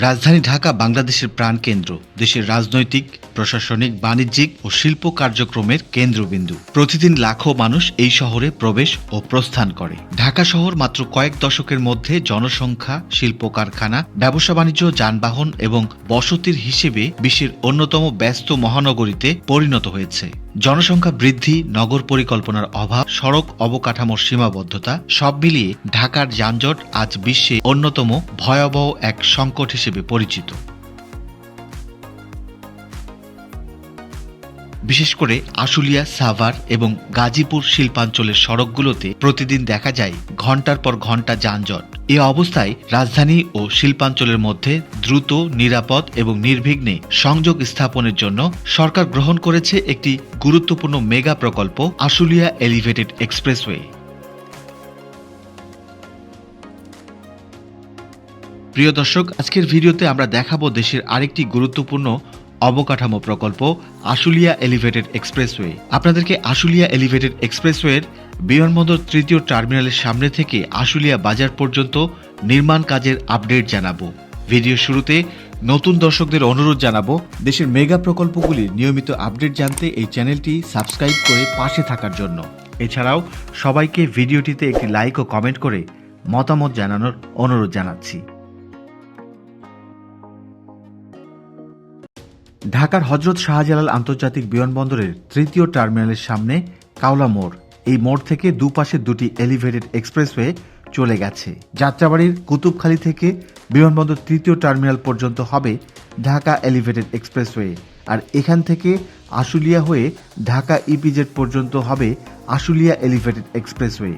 রাজধানী ঢাকা বাংলাদেশের প্রাণকেন্দ্র, দেশের রাজনৈতিক, প্রশাসনিক, বাণিজ্যিক ও শিল্প কার্যক্রমের কেন্দ্রবিন্দু। প্রতিদিন লাখো মানুষ এই শহরে প্রবেশ ও প্রস্থান করে। ঢাকা শহর মাত্র কয়েক দশকের মধ্যে জনসংখ্যা, শিল্প কারখানা, ব্যবসা বাণিজ্য, যানবাহন এবং বসতির হিসেবে বিশ্বের অন্যতম ব্যস্ত মহানগরীতে পরিণত হয়েছে। জনসংখ্যা বৃদ্ধি, নগর পরিকল্পনার অভাব, সড়ক অবকাঠামোর সীমাবদ্ধতা, সব মিলিয়ে ঢাকার যানজট আজ বিশ্বে অন্যতম ভয়াবহ এক সংকট হিসেবে পরিচিত। বিশেষ করে আশুলিয়া, সাভার এবং গাজীপুর শিল্পাঞ্চলের সড়কগুলোতে প্রতিদিন দেখা যায় ঘণ্টার পর ঘণ্টা যানজট। এ অবস্থায় রাজধানী ও শিল্পাঞ্চলের মধ্যে দ্রুত, নিরাপদ এবং নির্বিঘ্নে সংযোগ স্থাপনের জন্য সরকার গ্রহণ করেছে একটি গুরুত্বপূর্ণ মেগা প্রকল্প, আশুলিয়া এলিভেটেড এক্সপ্রেসওয়ে। প্রিয় দর্শক, আজকের ভিডিওতে আমরা দেখাবো দেশের আরেকটি গুরুত্বপূর্ণ অবকাঠামো প্রকল্প আশুলিয়া এলিভেটেড এক্সপ্রেসওয়ে। আপনাদেরকে আশুলিয়া এলিভেটেড এক্সপ্রেসওয়ের বিমানবন্দর তৃতীয় টার্মিনালের সামনে থেকে আশুলিয়া বাজার পর্যন্ত নির্মাণ কাজের আপডেট জানাব। ভিডিও শুরুতে নতুন দর্শকদের অনুরোধ জানাব, দেশের মেগা প্রকল্পগুলির নিয়মিত আপডেট জানতে এই চ্যানেলটি সাবস্ক্রাইব করে পাশে থাকার জন্য। এছাড়াও সবাইকে ভিডিওটিতে একটি লাইক ও কমেন্ট করে মতামত জানানোর অনুরোধ জানাচ্ছি। ঢাকার হজরত শাহজালাল আন্তর্জাতিক বিমানবন্দরের তৃতীয় টার্মিনালের সামনে কাওলা মোড়। এই মোড় থেকে দুপাশে দুটি এলিভেটেড এক্সপ্রেসওয়ে চলে গেছে। যাত্রাবাড়ির কুতুবখালী থেকে বিমানবন্দর তৃতীয় টার্মিনাল পর্যন্ত হবে ঢাকা এলিভেটেড এক্সপ্রেসওয়ে। আর এখান থেকে আশুলিয়া হয়ে ঢাকা ইপিজেড পর্যন্ত হবে আশুলিয়া এলিভেটেড এক্সপ্রেসওয়ে।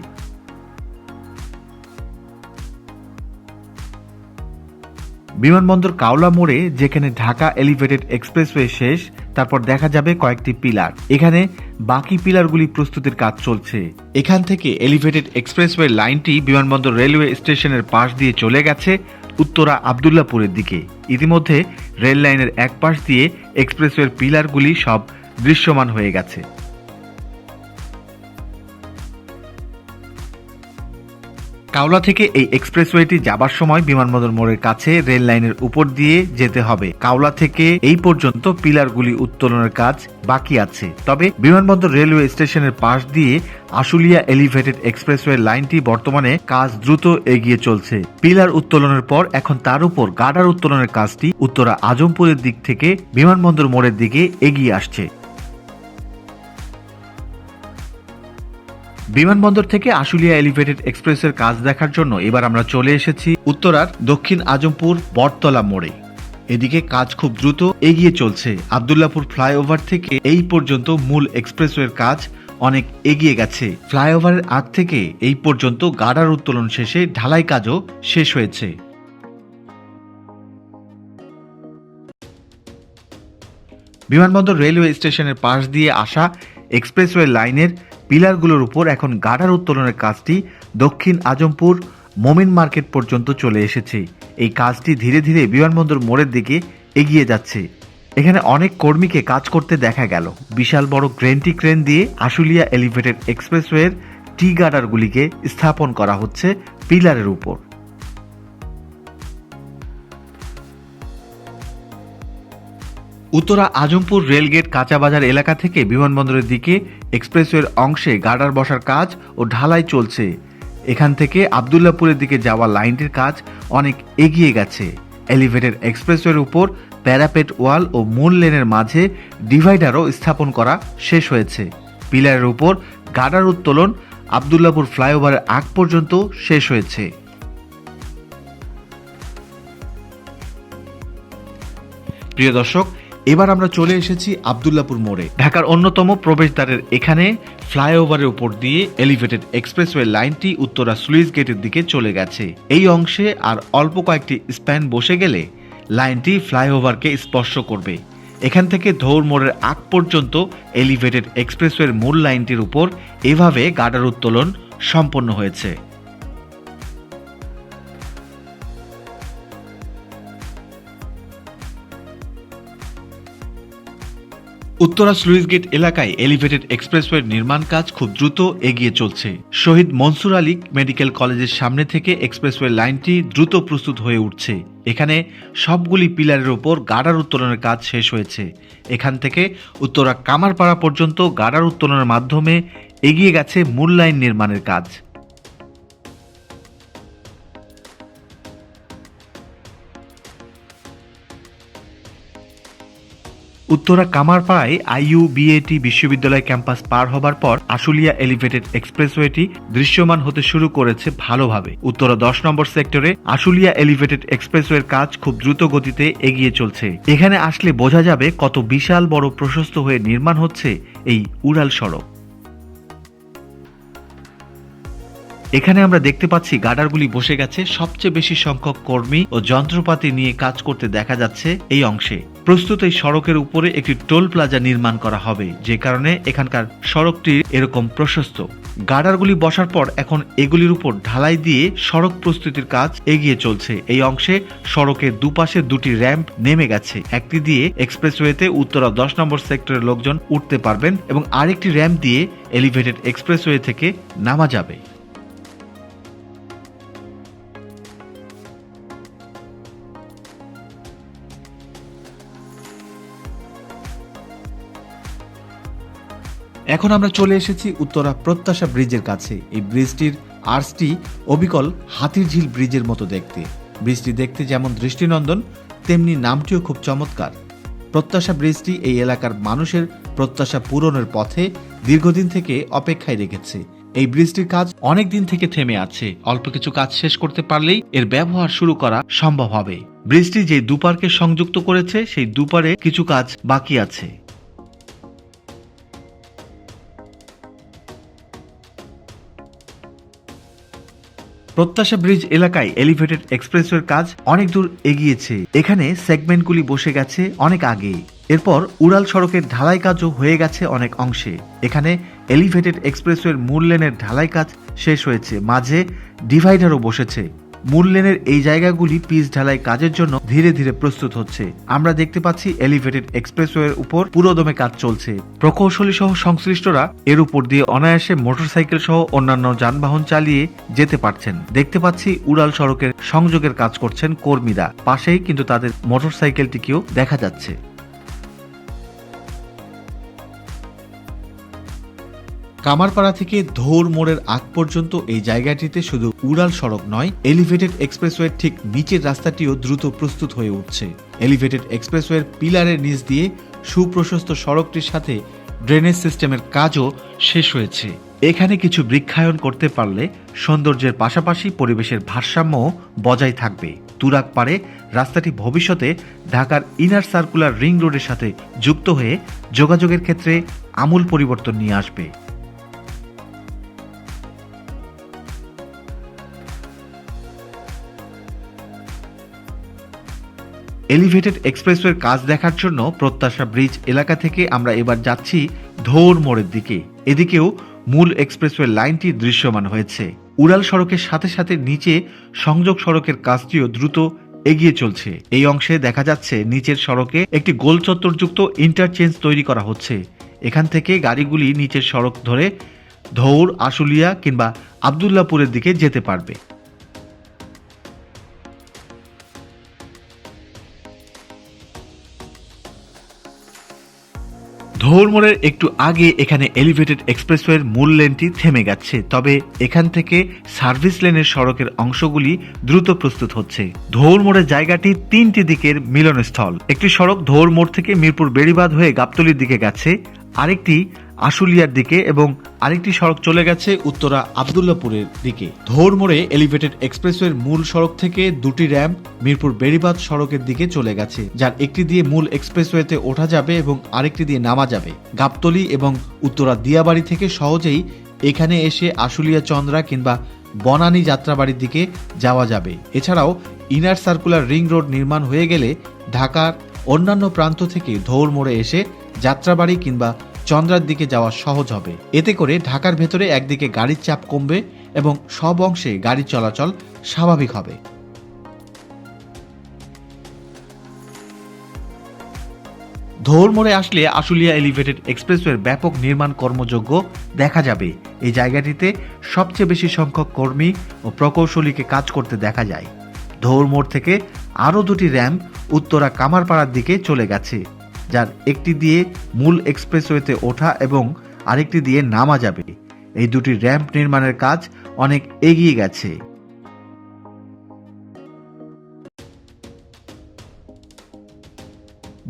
বিমানবন্দর কাওলা মোড়ে, যেখানে ঢাকা এলিভেটেড এক্সপ্রেসওয়ে শেষ, তারপর দেখা যাবে কয়েকটি পিলার। এখানে বাকি পিলারগুলি প্রস্তুতির কাজ চলছে। এখান থেকে এলিভেটেড এক্সপ্রেসওয়ে লাইনটি বিমানবন্দর রেলওয়ে স্টেশনের পাশ দিয়ে চলে গেছে উত্তরা আবদুল্লাপুরের দিকে। ইতিমধ্যে রেল লাইনের এক পাশ দিয়ে এক্সপ্রেসওয়ের পিলারগুলি সব দৃশ্যমান হয়ে গেছে। কাওলা থেকে এই এক্সপ্রেসওয়েটি যাবার সময় বিমানবন্দর মোড়ের কাছে রেল লাইনের উপর দিয়ে যেতে হবে। কাওলা থেকে এই পর্যন্ত পিলারগুলি উত্তোলনের কাজ বাকি আছে। তবে বিমানবন্দর রেলওয়ে স্টেশনের পাশ দিয়ে আশুলিয়া এলিভেটেড এক্সপ্রেসওয়ে লাইনটি বর্তমানে কাজ দ্রুত এগিয়ে চলছে। পিলার উত্তোলনের পর এখন তার উপর গার্ডার উত্তোলনের কাজটি উত্তরা আজমপুরের দিক থেকে বিমানবন্দর মোড়ের দিকে এগিয়ে আসছে। বিমানবন্দর থেকে আশুলিয়া এলিভেটেড এক্সপ্রেসের কাজ দেখার জন্য এবার আমরা চলে এসেছি উত্তরার দক্ষিণ আজমপুর বটতলা মোড়ে। এদিকে কাজ খুব দ্রুত এগিয়ে চলছে। আবদুল্লাপুর ফ্লাইওভার থেকে এই পর্যন্ত মূল এক্সপ্রেসওয়ের কাজ অনেক এগিয়ে গেছে। ফ্লাইওভারের আগ থেকে এই পর্যন্ত গাডার উত্তোলন শেষে ঢালাই কাজও শেষ হয়েছে। বিমানবন্দর রেলওয়ে স্টেশনের পাশ দিয়ে আসা এক্সপ্রেসওয়ে লাইনের পিলারগুলোর উপর এখন গাডার উত্তোলনের কাজটি দক্ষিণ আজমপুর মোমিন মার্কেট পর্যন্ত চলে এসেছে। এই কাজটি ধীরে ধীরে বিমানবন্দর মোড়ের দিকে এগিয়ে যাচ্ছে। এখানে অনেক কর্মীকে কাজ করতে দেখা গেল। বিশাল বড় গ্রেনটি ক্রেন দিয়ে আশুলিয়া এলিভেটেড এক্সপ্রেসওয়ের টি গাডারগুলিকে স্থাপন করা হচ্ছে পিলারের উপর। উত্তরা আজমপুর রেলগেট কাঁচাবাজার এলাকা থেকে বিমানবন্দরের দিকে এক্সপ্রেসওয়ের অংশে গার্ডার বসার কাজ ও ঢালাই চলছে। এখান থেকে আবদুল্লাপুরের দিকে যাওয়া লাইনটির কাজ অনেক এগিয়ে গেছে। এলিভেটেড এক্সপ্রেসওয়ের উপর প্যারাপেট ওয়াল ও মূল লেনের মাঝে ডিভাইডারও স্থাপন করা শেষ হয়েছে। পিলারের উপর গার্ডার উত্তোলন আবদুল্লাপুর ফ্লাইওভারের আগ পর্যন্ত শেষ হয়েছে। প্রিয় দর্শক এবার আমরা চলে এসেছি আবদুল্লাপুর মোড়ে। ঢাকার অন্যতম প্রবেশদ্বারের এখানে ফ্লাইওভারের উপর দিয়ে এলিভেটেড এক্সপ্রেসওয়ে লাইনটি উত্তরা সুইস গেটের দিকে চলে গেছে। এই অংশে আর অল্প কয়েকটি স্প্যান বসে গেলে লাইনটি ফ্লাইওভারকে স্পর্শ করবে। এখান থেকে ধৌর মোড়ের আগ পর্যন্ত এলিভেটেড এক্সপ্রেসওয়ের মূল লাইনটির উপর এভাবে গার্ডার উত্তোলন সম্পন্ন হয়েছে। উত্তরা স্লুইস গেট এলাকায় এলিভেটেড এক্সপ্রেসওয়ের নির্মাণ কাজ খুব দ্রুত এগিয়ে চলছে। শহীদ মনসুর আলী মেডিকেল কলেজের সামনে থেকে এক্সপ্রেসওয়ে লাইনটি দ্রুত প্রস্তুত হয়ে উঠছে। এখানে সবগুলি পিলারের ওপর গাডার উত্তোলনের কাজ শেষ হয়েছে। এখান থেকে উত্তরা কামারপাড়া পর্যন্ত গাডার উত্তোলনের মাধ্যমে এগিয়ে গেছে মূল লাইন নির্মাণের কাজ। উত্তরা কামারপাড়ায় আইইউ বিএটি বিশ্ববিদ্যালয় ক্যাম্পাস পার হবার পর আশুলিয়া এলিভেটেড এক্সপ্রেসওয়েটি দৃশ্যমান হতে শুরু করেছে ভালোভাবে। উত্তরা দশ নম্বর সেক্টরে আশুলিয়া এলিভেটেড এক্সপ্রেসওয়ের কাজ খুব দ্রুত গতিতে এগিয়ে চলছে। এখানে আসলে বোঝা যাবে কত বিশাল বড় প্রশস্ত হয়ে নির্মাণ হচ্ছে এই উড়াল সড়ক। এখানে আমরা দেখতে পাচ্ছি গাডারগুলি বসে গেছে। সবচেয়ে বেশি সংখ্যক কর্মী ও যন্ত্রপাতি নিয়ে কাজ করতে দেখা যাচ্ছে এই অংশে। প্রস্তুত এই সড়কের উপরে একটি টোল প্লাজা নির্মাণ করা হবে, যে কারণে এখানকার সড়কটি এরকম প্রশস্ত। গার্ডারগুলি বসার পর এখন এগুলির উপর ঢালাই দিয়ে সড়ক প্রস্তুতির কাজ এগিয়ে চলছে। এই অংশে সড়কের দুপাশে দুটি র্যাম্প নেমে গেছে। একটি দিয়ে এক্সপ্রেসওয়েতে উত্তরা দশ নম্বর সেক্টরের লোকজন উঠতে পারবেন এবং আরেকটি র্যাম্প দিয়ে এলিভেটেড এক্সপ্রেসওয়ে থেকে নামা যাবে। এখন আমরা চলে এসেছি উত্তরা প্রত্যাশা ব্রিজের কাছে। এই ব্রিজটির আর্সটি অবিকল হাতির ঝিল ব্রিজের মতো দেখতে। ব্রিজটি দেখতে যেমন দৃষ্টিনন্দন, তেমনি নামটিও খুব চমৎকার। প্রত্যাশা ব্রিজটি এই এলাকার মানুষের প্রত্যাশা পূরণের পথে দীর্ঘদিন থেকে অপেক্ষায় রেখেছে। এই ব্রিজটির কাজ অনেক দিন থেকে থেমে আছে। অল্প কিছু কাজ শেষ করতে পারলেই এর ব্যবহার শুরু করা সম্ভব হবে। ব্রিজটি যে দুপারকে সংযুক্ত করেছে, সেই দুপারে কিছু কাজ বাকি আছে। প্রত্যাশা ব্রিজ এলাকায় এলিভেটেড এক্সপ্রেসওয়ের কাজ অনেক দূর এগিয়েছে। এখানে সেগমেন্টগুলি বসে গেছে অনেক আগে। এরপর উড়াল সড়কের ঢালাই কাজও হয়ে গেছে অনেক অংশে। এখানে এলিভেটেড এক্সপ্রেসওয়ের মূল লেনের ঢালাই কাজ শেষ হয়েছে। মাঝে ডিভাইডারও বসেছে। মূল লেনের এই জায়গাগুলি পিচ ঢালাই কাজের জন্য ধীরে ধীরে প্রস্তুত হচ্ছে। আমরা দেখতে পাচ্ছি এলিভেটেড এক্সপ্রেসওয়ের উপর পুরোদমে কাজ চলছে। প্রকৌশলী সহ সংশ্লিষ্টরা এর উপর দিয়ে অনায়াসে মোটরসাইকেল সহ অন্যান্য যানবাহন চালিয়ে যেতে পারছেন। দেখতে পাচ্ছি উড়াল সড়কের সংযোগের কাজ করছেন কর্মীরা। পাশেই কিন্তু তাদের মোটরসাইকেলটিকেও দেখা যাচ্ছে। কামারপাড়া থেকে ধৌর মোড়ের আগ পর্যন্ত এই জায়গাটিতে শুধু উড়াল সড়ক নয় এলিভেটেড এক্সপ্রেসওয়ের ঠিক নিচের রাস্তাটিও দ্রুত প্রস্তুত হয়ে উঠছে। এলিভেটেড এক্সপ্রেসওয়ের পিলারের নিচ দিয়ে সুপ্রশস্ত সড়কটির সাথে ড্রেনেজ সিস্টেমের কাজও শেষ হয়েছে। এখানে কিছু বৃক্ষায়ন করতে পারলে সৌন্দর্যের পাশাপাশি পরিবেশের ভারসাম্যও বজায় থাকবে। তুরাক পারে রাস্তাটি ভবিষ্যতে ঢাকার ইনার সার্কুলার রিং রোডের সাথে যুক্ত হয়ে যোগাযোগের ক্ষেত্রে আমূল পরিবর্তন নিয়ে আসবে। এলিভেটেড এক্সপ্রেসওয়ের কাজ দেখার জন্য প্রত্যাশা ব্রিজ এলাকা থেকে আমরা এবার যাচ্ছি ধৌর মোড়ের দিকে। এদিকেও মূল এক্সপ্রেসওয়ে লাইনটি দৃশ্যমান হয়েছে। উড়াল সড়কের সাথে সাথে নিচে সংযোগ সড়কের কাজটিও দ্রুত এগিয়ে চলছে। এই অংশে দেখা যাচ্ছে নিচের সড়কে একটি গোল চত্বরযুক্ত ইন্টারচেঞ্জ তৈরি করা হচ্ছে। এখান থেকে গাড়িগুলি নিচের সড়ক ধরে ধৌর, আশুলিয়া কিংবা আবদুল্লাপুরের দিকে যেতে পারবে। ধৌরমোড়ের একটু আগে এখানে এলিভেটেড এক্সপ্রেসওয়ের মূল লেনটি থেমে গেছে, তবে এখান থেকে সার্ভিস লেনের সড়কের অংশগুলি দ্রুত প্রস্তুত হচ্ছে। ধৌরমোড়ের জায়গাটি তিনটি দিকের মিলনস্থল। একটি সড়ক ধৌরমোড় থেকে মিরপুর বেড়িবাঁধ হয়ে গাবতলির দিকে গেছে, আরেকটি আশুলিয়ার দিকে এবং আরেকটি সড়ক চলে গেছে উত্তরা আবদুল্লাপুরের দিকে। ধৌর মোড়ে এলিভেটেড এক্সপ্রেসওয়ের মূল সড়ক থেকে দুটি র্যাম্প মিরপুর বেড়িবাঁধ সড়কের দিকে চলে গেছে, যার একটি দিয়ে মূল এক্সপ্রেসওয়েতে ওঠা যাবে এবং আরেকটি দিয়ে নামা যাবে। গাবতলি এবং উত্তরা দিয়াবাড়ি থেকে সহজেই এখানে এসে আশুলিয়া চন্দ্রা কিংবা বনানী যাত্রাবাড়ির দিকে যাওয়া যাবে। এছাড়াও ইনার সার্কুলার রিং রোড নির্মাণ হয়ে গেলে ঢাকার অন্যান্য প্রান্ত থেকে ধৌর মোড়ে এসে যাত্রাবাড়ি কিংবা চন্দ্রার দিকে যাওয়া সহজ হবে। এতে করে ঢাকার ভেতরে একদিকে গাড়ির চাপ কমবে এবং সব অংশে গাড়ি চলাচল স্বাভাবিক হবে। ধৌর মোড়ে আসলে আশুলিয়া এলিভেটেড এক্সপ্রেসওয়ের ব্যাপক নির্মাণ কর্মযোগ্য দেখা যাবে। এই জায়গাটিতে সবচেয়ে বেশি সংখ্যক কর্মী ও প্রকৌশলীকে কাজ করতে দেখা যায়। ধৌর মোড় থেকে আরও দুটি র্যাম্প উত্তরা কামারপাড়ার দিকে চলে গেছে। যার একটি দিয়ে মূল এক্সপ্রেসওয়েতে ওঠা এবং আরেকটি দিয়ে নামা যাবে। এই দুটি র্যাম্প নির্মাণের কাজ অনেক এগিয়ে গেছে।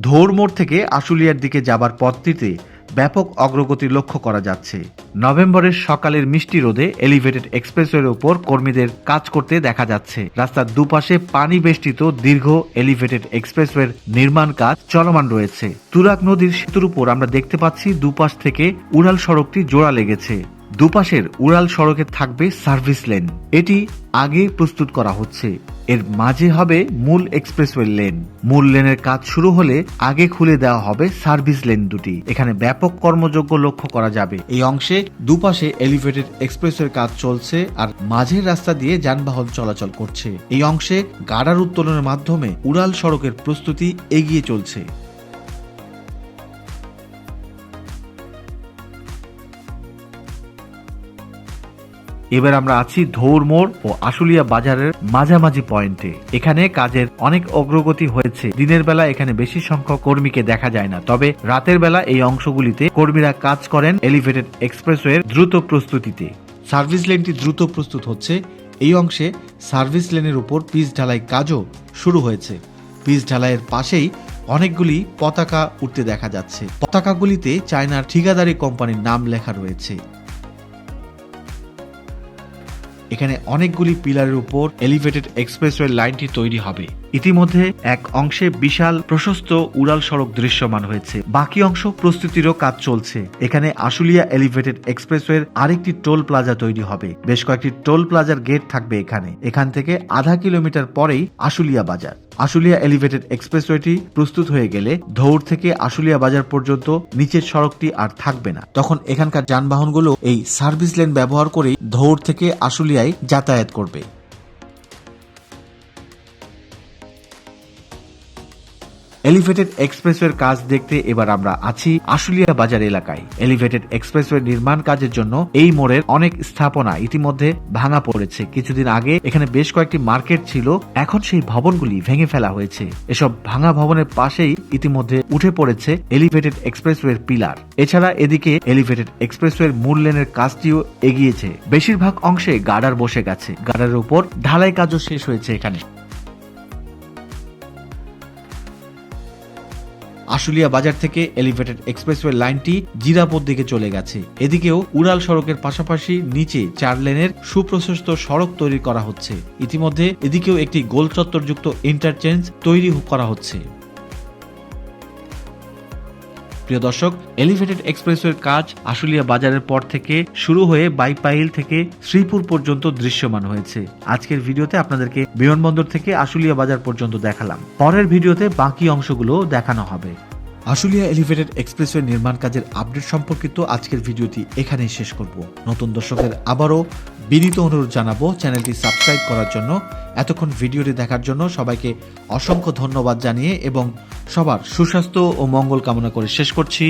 ধৌর মোড় থেকে আশুলিয়ার দিকে যাবার পথটিতে ব্যাপক অগ্রগতি লক্ষ্য করা যাচ্ছে। নভেম্বরের সকালের মিষ্টি রোদে এলিভেটেড এক্সপ্রেসওয়ের ওপর কর্মীদের কাজ করতে দেখা যাচ্ছে। রাস্তার দুপাশে পানি বেষ্টিত দীর্ঘ এলিভেটেড এক্সপ্রেসওয়ের নির্মাণ কাজ চলমান রয়েছে। তুরাক নদীর সেতুর উপর আমরা দেখতে পাচ্ছি দুপাশ থেকে উড়াল সড়কটি জোড়া লেগেছে। দুপাশের উড়াল সড়কে থাকবে সার্ভিস লেন। এটি আগে প্রস্তুত করা হচ্ছে। এর মাঝে হবে মূল এক্সপ্রেসওয়ে লেন। মূল লেনের কাজ শুরু হলে আগে খুলে দেওয়া হবে সার্ভিস লেন দুটি। এখানে ব্যাপক কর্মযোগ্য লক্ষ্য করা যাবে। এই অংশে দুপাশে এলিভেটেড এক্সপ্রেসওয়ের কাজ চলছে আর মাঝের রাস্তা দিয়ে যানবাহন চলাচল করছে। এই অংশে গাড়ার উত্তোলনের মাধ্যমে উড়াল সড়কের প্রস্তুতি এগিয়ে চলছে। এবার আমরা আছি ধৌর মোড় ও আশুলিয়া বাজারের মাঝামাঝি পয়েন্টে। এখানে কাজের অনেক অগ্রগতি হয়েছে। দিনের বেলা এখানে বেশি সংখ্যক কর্মীকে দেখা যায় না। তবে রাতের বেলা এই অংশগুলিতে কর্মীরা কাজ করেন এলিভেটেড এক্সপ্রেসওয়ের দ্রুত প্রস্তুতিতে। সার্ভিস লেনটি দ্রুত প্রস্তুত হচ্ছে। এই অংশে সার্ভিস লেনের উপর পিচ ঢালাই কাজও শুরু হয়েছে। পিচ ঢালাইয়ের পাশেই অনেকগুলি পতাকা উঠতে দেখা যাচ্ছে। পতাকাগুলিতে চায়নার ঠিকাদারি কোম্পানির নাম লেখা রয়েছে। এখানে অনেকগুলি পিলারের উপর এলিভেটেড এক্সপ্রেসওয়ে লাইনটি তৈরি হবে। ইতিমধ্যে এক অংশে বিশাল প্রশস্ত উড়াল সড়ক দৃশ্যমান হয়েছে। বাকি অংশ প্রস্তুতিরও কাজ চলছে। এখানে আশুলিয়া এলিভেটেড এক্সপ্রেসওয়ের আরেকটি টোল প্লাজা তৈরি হবে। বেশ কয়েকটি টোল প্লাজার গেট থাকবে এখানে। এখান থেকে আধা কিলোমিটার পরেই আশুলিয়া বাজার। আশুলিয়া এলিভেটেড এক্সপ্রেসওয়েটি প্রস্তুত হয়ে গেলে ধৌর থেকে আশুলিয়া বাজার পর্যন্ত নিচের সড়কটি আর থাকবে না। তখন এখানকার যানবাহনগুলো এই সার্ভিস লেন ব্যবহার করেই ধৌর থেকে আশুলিয়ায় যাতায়াত করবে। এলিভেটেড এক্সপ্রেসওয়ের কাজ দেখতে এবার আমরা আছি আশুলিয়া বাজার এলাকায়। এলিভেটেড এক্সপ্রেসওয়ে নির্মাণ কাজের জন্য এই মোড়ের অনেক স্থাপনা ইতিমধ্যে ভাঙা পড়েছে। কিছুদিন আগে এখানে বেশ কয়েকটি মার্কেট ছিল, এখন সেই ভবনগুলি ভেঙে ফেলা হয়েছে। এসব ভাঙা ভবনের পাশেই ইতিমধ্যে উঠে পড়েছে এলিভেটেড এক্সপ্রেসওয়ের পিলার। এছাড়া এদিকে এলিভেটেড এক্সপ্রেসওয়ের মূল লেনের কাজটিও এগিয়েছে। বেশিরভাগ অংশে গার্ডার বসে গেছে। গার্ডারের উপর ঢালাই কাজও শেষ হয়েছে এখানে। আশুলিয়া বাজার থেকে এলিভেটেড এক্সপ্রেসওয়ে লাইনটি জিরাপোর দিকে চলে গেছে। এদিকেও উড়াল সড়কের পাশাপাশি নিচে চার লেনের সুপ্রশস্ত সড়ক তৈরি করা হচ্ছে। ইতিমধ্যে এদিকেও একটি গোল চত্বরযুক্ত ইন্টারচেঞ্জ তৈরি করা হচ্ছে। প্রিয় দর্শক এলিভেটেড এক্সপ্রেসওয়ের কাজ আশুলিয়া বাজারের পর থেকে শুরু হয়ে বাইপাইল থেকে শ্রীপুর পর্যন্ত দৃশ্যমান হয়েছে। আজকের ভিডিওতে আপনাদেরকে বিমানবন্দর থেকে আশুলিয়া বাজার পর্যন্ত দেখালাম। পরের ভিডিওতে বাকি অংশগুলো দেখানো হবে। আশুলিয়া এলিভেটেড এক্সপ্রেসওয়ে নির্মাণ কাজের আপডেট সম্পর্কিত আজকের ভিডিওটি এখানেই শেষ করব। নতুন দর্শকদের আবারও বিনীত অনুরোধ জানাব চ্যানেলটি সাবস্ক্রাইব করার জন্য। এতক্ষণ ভিডিওটি দেখার জন্য সবাইকে অসংখ্য ধন্যবাদ জানিয়ে এবং সবার সুস্বাস্থ্য ও মঙ্গল কামনা করে শেষ করছি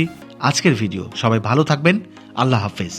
আজকের ভিডিও। সবাই ভালো থাকবেন। আল্লাহ হাফেজ।